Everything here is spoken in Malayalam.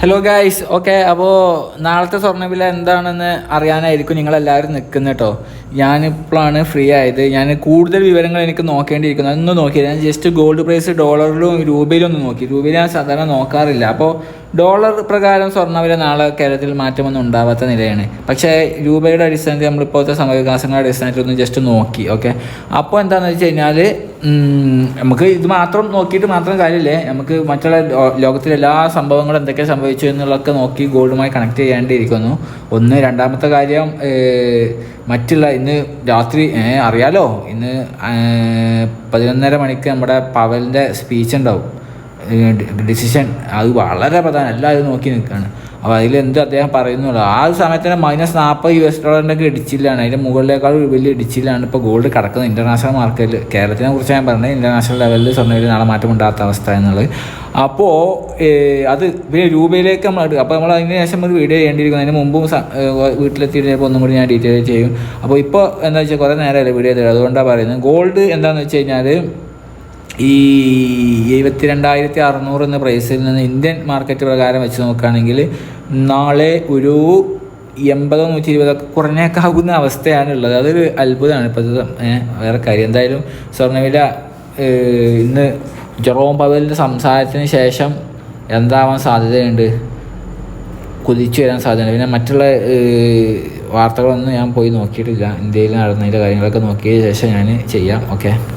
ഹലോ ഗായ്സ് ഓക്കെ അപ്പോൾ നാളത്തെ സ്വർണവില എന്താണെന്ന് അറിയാനായിരിക്കും നിങ്ങളെല്ലാവരും നിൽക്കുന്നത് കേട്ടോ. ഞാനിപ്പോഴാണ് ഫ്രീ ആയത്. ഞാൻ കൂടുതൽ വിവരങ്ങൾ എനിക്ക് നോക്കേണ്ടിയിരിക്കുന്നു. അതൊന്നും നോക്കിയില്ല. ഞാൻ ജസ്റ്റ് ഗോൾഡ് പ്രൈസ് ഡോളറിലും രൂപയിലും ഒന്ന് നോക്കി. രൂപയിൽ ഞാൻ സാധാരണ നോക്കാറില്ല. അപ്പോൾ ഡോളർ പ്രകാരം സ്വർണവില നാളെ കേരളത്തിൽ മാറ്റമൊന്നും ഉണ്ടാവാത്ത നിലയാണ്. പക്ഷേ രൂപയുടെ അടിസ്ഥാനത്തിൽ നമ്മളിപ്പോഴത്തെ സമയവികാസങ്ങളുടെ അടിസ്ഥാനത്തിൽ ഒന്ന് ജസ്റ്റ് നോക്കി ഓക്കെ അപ്പോൾ എന്താണെന്ന് വെച്ച് കഴിഞ്ഞാൽ നമുക്ക് ഇത് മാത്രം നോക്കിയിട്ട് മാത്രം കാര്യമില്ലേ. നമുക്ക് മറ്റുള്ള ലോകത്തിലെ എല്ലാ സംഭവങ്ങളും എന്തൊക്കെ സംഭവിച്ചു എന്നുള്ളതൊക്കെ നോക്കി ഗോൾഡുമായി കണക്ട് ചെയ്യേണ്ടിയിരിക്കുന്നു ഒന്ന് രണ്ടാമത്തെ കാര്യം മറ്റുള്ള ഇന്ന് രാത്രി അറിയാലോ? ഇന്ന് പതിനൊന്നര മണിക്ക് നമ്മുടെ പവലിന്റെ സ്പീച്ച് ഉണ്ടാവും. ഡിസിഷൻ അത് വളരെ പ്രധാനം. എല്ലാവരും നോക്കി നിൽക്കുകയാണ് അപ്പോൾ അതിൽ എന്ത് അദ്ദേഹം പറയുന്നുള്ളൂ? ആ ഒരു സമയത്ത് തന്നെ മൈനസ് നാൽപ്പത് യു എസ് ഡോളറിന്റെ ഒക്കെ ഇടിച്ചില്ലാണ്. അതിന്റെ മുകളിലേക്കാൾ വലിയ ഇടിച്ചിലാണ് ഇപ്പോൾ ഗോൾഡ് കിടക്കുന്നത്. ഇന്റർനാഷണൽ മാർക്കറ്റിൽ കേരളത്തിനെ കുറിച്ച് ഞാൻ പറഞ്ഞത് ഇന്റർനാഷണൽ ലെവലിൽ സ്വർണയിൽ നാളെ മാറ്റം ഉണ്ടാകാത്ത അവസ്ഥ എന്നുള്ളത്. അപ്പോൾ അത് പിന്നെ രൂപയിലേക്ക് നമ്മൾ എടുക്കും അപ്പോൾ നമ്മൾ അതിന് ശേഷം ഒരു വീഡിയോ ചെയ്യേണ്ടിയിരിക്കുന്നു. അതിന് മുമ്പും വീട്ടിലെത്തിയിട്ട് ചിലപ്പോൾ ഒന്നും കൂടി ഞാൻ ഡീറ്റെയിൽ ചെയ്യും. അപ്പോൾ ഇപ്പോൾ എന്താ വെച്ചാൽ കുറേ നേരമല്ലേ വീഡിയോ ചെയ്തത് അതുകൊണ്ടാണ് പറയുന്നത്. ഗോൾഡ് എന്താണെന്ന് വെച്ച് കഴിഞ്ഞാൽ ഈ എഴുപത്തി രണ്ടായിരത്തി അറുന്നൂറ് എന്ന പ്രൈസിൽ നിന്ന് ഇന്ത്യൻ മാർക്കറ്റ് പ്രകാരം വെച്ച് നോക്കുകയാണെങ്കിൽ നാളെ ഒരു എൺപതോ നൂറ്റി ഇരുപതൊക്കെ അവസ്ഥയാണ് ഉള്ളത് അതൊരു അത്ഭുതമാണ് ഇപ്പോഴത്തെ വേറെ കാര്യം. എന്തായാലും സ്വർണവില ഇന്ന് ജെറോം പവലിന്റെ സംസാരത്തിന് ശേഷം എന്താവാൻ സാധ്യതയുണ്ട്? കുതിച്ചു വരാൻ സാധ്യതയുണ്ട്. പിന്നെ മറ്റുള്ള വാർത്തകളൊന്നും ഞാൻ പോയി നോക്കിയിട്ടില്ല. ഇന്ത്യയിൽ നടന്നതിന്റെ കാര്യങ്ങളൊക്കെ നോക്കിയ ശേഷം ഞാൻ ചെയ്യാം. ഓക്കെ.